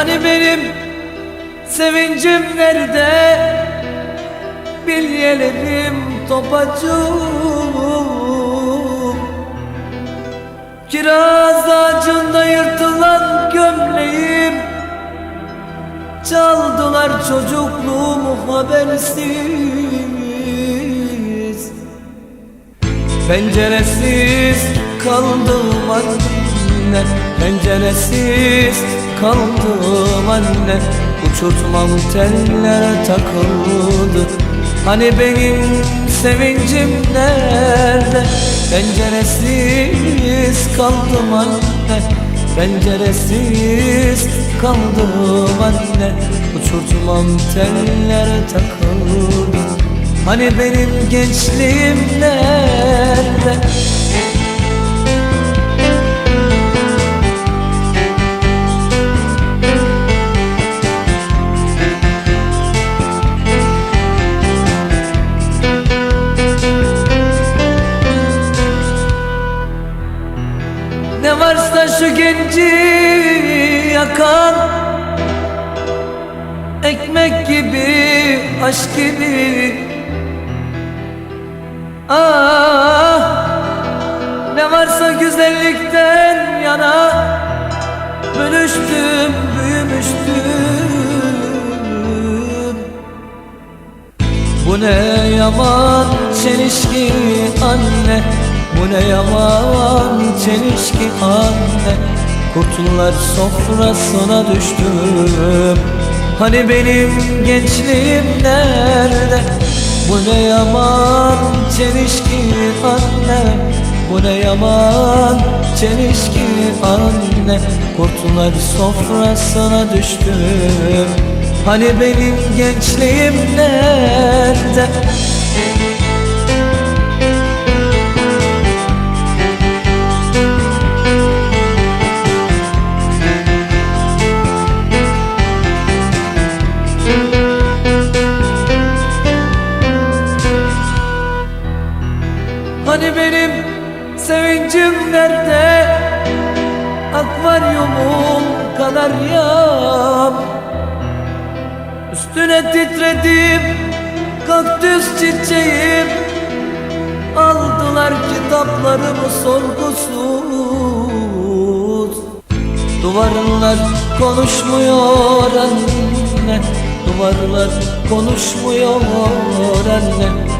Hani benim sevincim nerede? Bilyelerim topacığım Kiraz ağacında yırtılan gömleğim. Çaldılar çocukluğumu habersiz. Penceresiz kaldım anne Penceresiz kaldım anne. Uçurtmam tellere takıldı. Hani benim sevincim nerede? Penceresiz kaldım anne. Penceresiz kaldım anne. Uçurtmam tellere takıldı. Hani benim gençliğim nerede Ne varsa şu genci yakan Ekmek gibi, aşk gibi. Ah Ne varsa güzellikten yana Bölüştüm, büyümüştüm. Bu ne yaman çelişki anne Bu ne yaman çelişki anne. Kurtullar sofrasına düştüm. Hani benim gençliğim nerede? Bu ne yaman çelişki anne? Bu ne yaman çelişki anne? Kurtullar sofrasına düştüm. Hani benim gençliğim nerede Hani benim sevincim nerede? Akvaryumum kadar yağ Üstüne titredim kaktüs çiçeğim. Aldılar kitaplarımı sorgusuz. Duvarlar konuşmuyor anne. Duvarlar konuşmuyor anne